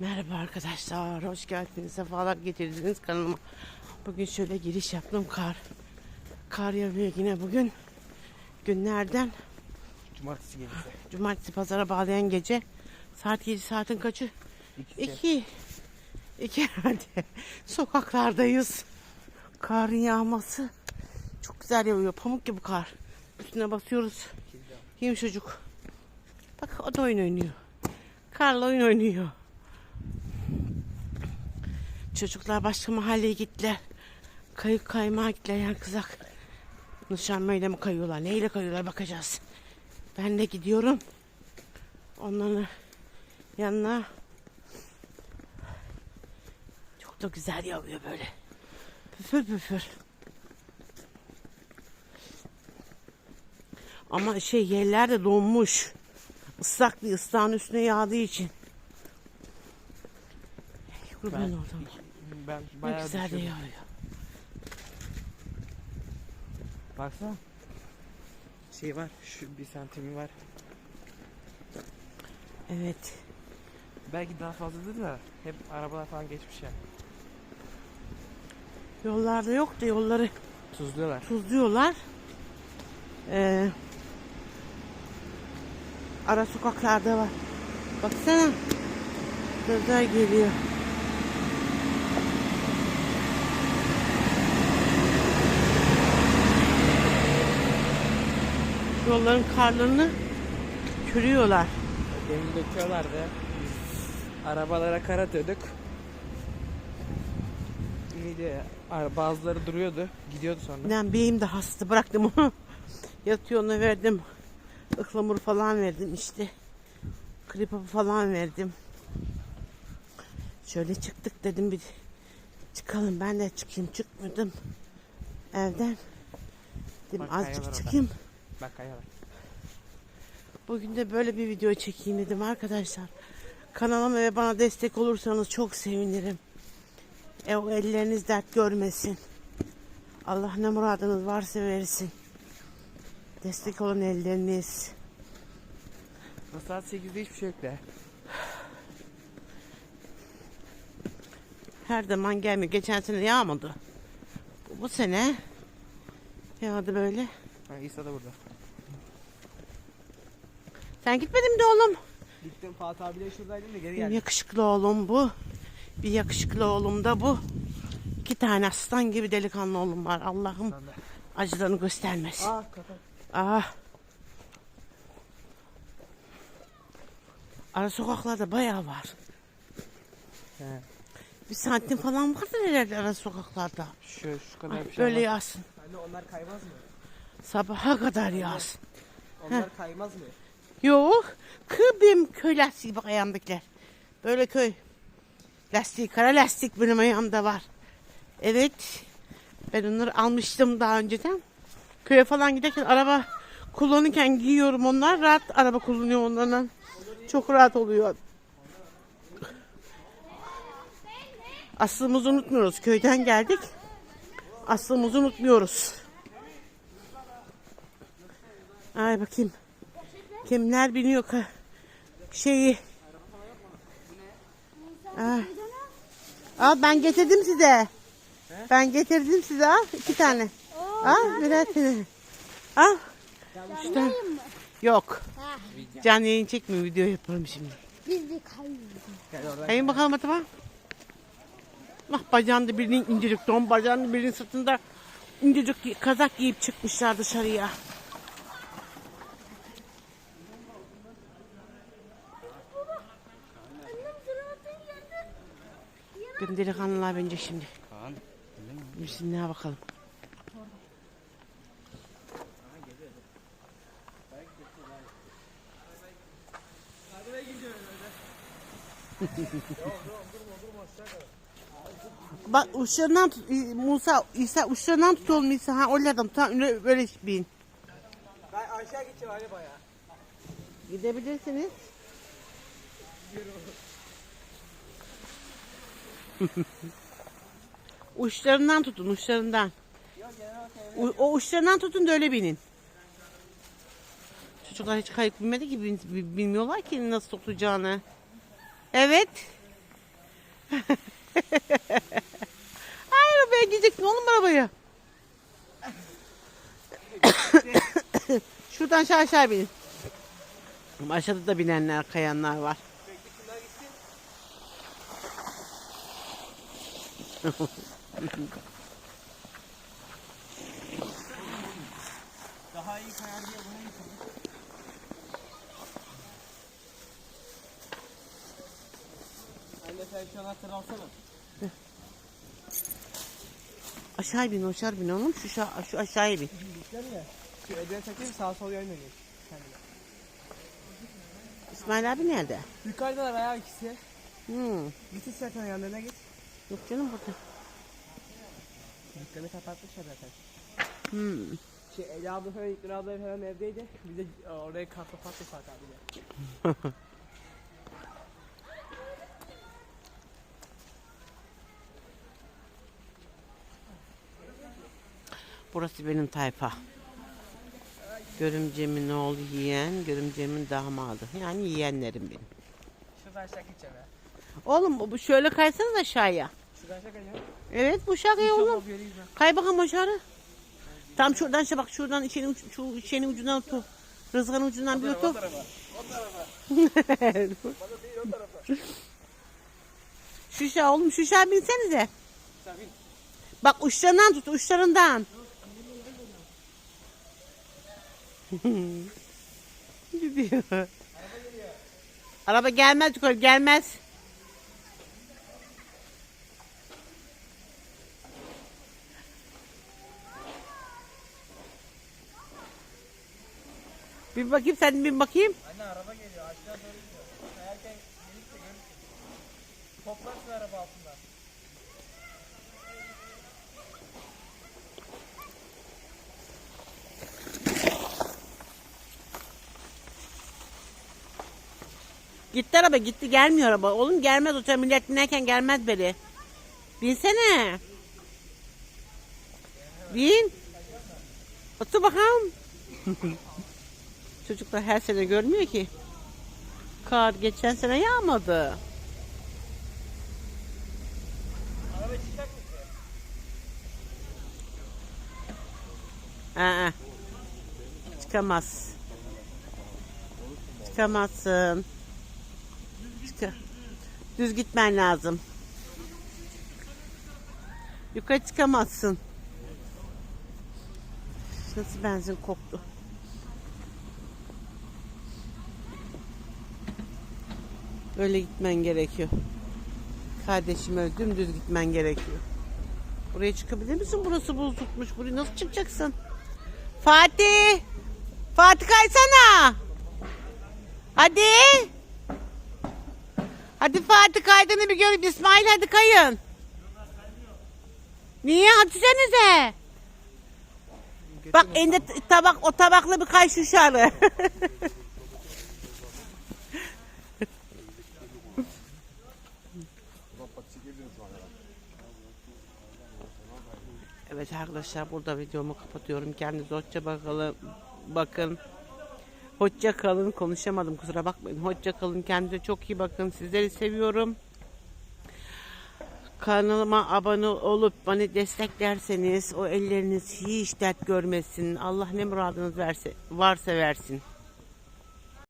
Merhaba arkadaşlar, hoş geldiniz, sefalar getirdiniz kanalıma. Bugün şöyle giriş yaptım, kar. Kar yağıyor yine bugün. Günlerden Cumartesi gecesi. cumartesi pazara bağlayan gece. Saat 7 saatin kaçı? İkisi. 2. 2 herhalde. Sokaklardayız. Karın yağması. Çok güzel yağıyor, pamuk gibi kar. Üstüne basıyoruz. Yumuşacık. Bak o da oyun oynuyor. Karla oyun oynuyor. Çocuklar başka mahalleye gittiler. Kayık kaymağa gittiler yan kızak. Nişanmayla mı kayıyorlar? Neyle kayıyorlar bakacağız. Ben de gidiyorum. Onların yanına. Çok da güzel yağıyor böyle. Püfür püfür. Ama şey yerler de donmuş. Islak bir ıslağın üstüne yağdığı için. Kurban oldum. Ben bayağı güzel de düşürdüm. yağıyor. Baksana. Şey var, şu bir santimi var. Evet. Belki daha fazladır da hep arabalar falan geçmiş ya. Yollarda yok da yolları Tuzluyorlar. tuzluyorlar. Ee, ara sokaklarda var. Baksana. Gözler geliyor. Yolların karlarını kürüyorlar. Demin döküyorlardı. Arabalara kar atıyorduk. Ara- Bazıları duruyordu. Gidiyordu sonra. Ben beyim de hasta bıraktım onu. Yatıyor ona verdim. Ihlamur falan verdim işte. Kripa falan verdim. Şöyle çıktık dedim bir çıkalım ben de çıkayım çıkmadım evden. Dedim Bak, kaya var azıcık orada. çıkayım. Bak. Bugün de böyle bir video çekeyim dedim arkadaşlar. Kanalıma ve bana destek olursanız çok sevinirim. E, o elleriniz dert görmesin. Allah ne muradınız varsa versin. Destek olun elleriniz. Saat 8'de hiçbir şey yok de. Her zaman gelmiyor. Geçen sene yağmadı. Bu, bu sene yağdı böyle. Ha, İsa da burada. Sen gitmedin de oğlum? Gittim Fatih abiyle şuradaydım da geri geldim. yakışıklı oğlum bu. Bir yakışıklı oğlum da bu. İki tane aslan gibi delikanlı oğlum var. Allah'ım acılarını göstermesin. Aa kapat. Ah. Ara sokaklarda bayağı var. He. Bir santim falan vardır herhalde ara sokaklarda. Şu, şu kadar Ay, bir şey böyle var. yağsın. Anne onlar kaymaz mı? Sabaha kadar yağsın. Onlar kaymaz mı? Yok. Kıbim köy lastiği bak ayağımdakiler. Böyle köy. Lastik, kara lastik benim ayağımda var. Evet. Ben onları almıştım daha önceden. Köye falan giderken araba kullanırken giyiyorum onlar. Rahat araba kullanıyor onlarla. Çok rahat oluyor. Aslımızı unutmuyoruz. Köyden geldik. Aslımızı unutmuyoruz. Ay bakayım. Kimler biniyor ka şeyi. Aa. Al ben getirdim size. Ben getirdim size al iki tane. Al birer tane. Al. İşte. Yok. Can yayın çekmiyor video yaparım şimdi. Biz de oradan. Kayın bakalım Atıma. Bak bacağında birinin incecik don, bacağında birinin sırtında incecik kazak giyip çıkmışlar dışarıya. Benim delikanlılar bence şimdi. Kaan. Ne bakalım. Bak uçlarından tut Musa İsa uçlarından tut oğlum İsa ha oralardan tam öyle, böyle bin. Ben aşağı gideceğim Ali bayağı. Gidebilirsiniz. uçlarından tutun uçlarından. O uçlarından tutun da öyle binin. Çocuklar hiç kayık bilmedi ki bil- bil- bilmiyorlar ki nasıl tutacağını. Evet. Ay arabaya gideceksin oğlum arabaya. Şuradan aşağı aşağı binin. Aşağıda da binenler, kayanlar var. Daha iyi kayar diye bunu getirdim. Anne sen şu anahtarı alsana. Aşağı bin, aşağı bin oğlum. Şu, şa- şu aşağıya bin. Gitler ya. Şu ödeye takayım sağ sol. Kendine. İsmail abi nerede? Yukarıdalar ayağı ikisi. Hmm. Git istersen yanlarına git. Yok canım burada. Dükkanı kapatmışlar zaten. Hmm. Şey Ela abla falan İlknur abla falan evdeydi. Biz de e, oraya kafa patlı Fatih abiyle. Burası benim tayfa. Görümcemin oğlu yiyen, görümcemin damadı. Yani yeğenlerim benim. Şuradan gideceğim ya. Oğlum bu- bu şöyle kaysanız aşağıya. Kayacağım. Evet bu şakayı oğlum. İnşallah bir yere gitmem. Kay bakalım aşağı. Tam şuradan işte bak şuradan içenin, uç- şu içenin ucundan otur. Rızganın ucundan bir otur. Şuşa oğlum şuşa binsenize. Sen bin. Bak uçlarından tut uçlarından. Gidiyor. Araba gelmez yukarı gelmez. Bir bakayım sen bir bakayım. Anne araba geliyor aşağı doğru gidiyor. Kayarken gelirse görürsün. Toplarsın araba altında. Gitti araba gitti gelmiyor araba. Oğlum gelmez otel millet binerken gelmez beri. Binsene. Bin. Otur bakalım. Çocuklar her sene görmüyor ki. Kar geçen sene yağmadı. Aa, çıkamaz. Çıkamazsın. Çık Düz gitmen lazım. Yukarı çıkamazsın. Nasıl benzin koktu. Öyle gitmen gerekiyor. Kardeşim öyle dümdüz gitmen gerekiyor. Buraya çıkabilir misin? Burası buz tutmuş. Buraya nasıl çıkacaksın? Fatih! Fatih kaysana! Hadi! Hadi Fatih kaydığını bir göreyim. İsmail hadi kayın. Niye? Hadi senize. Bak elinde tabak, o tabakla bir kay şu şarı. Evet arkadaşlar burada videomu kapatıyorum. Kendinize hoşça bakalım. Bakın. Hoşça kalın. Konuşamadım kusura bakmayın. Hoşça kalın. Kendinize çok iyi bakın. Sizleri seviyorum. Kanalıma abone olup bana desteklerseniz o elleriniz hiç dert görmesin. Allah ne muradınız verse, varsa versin.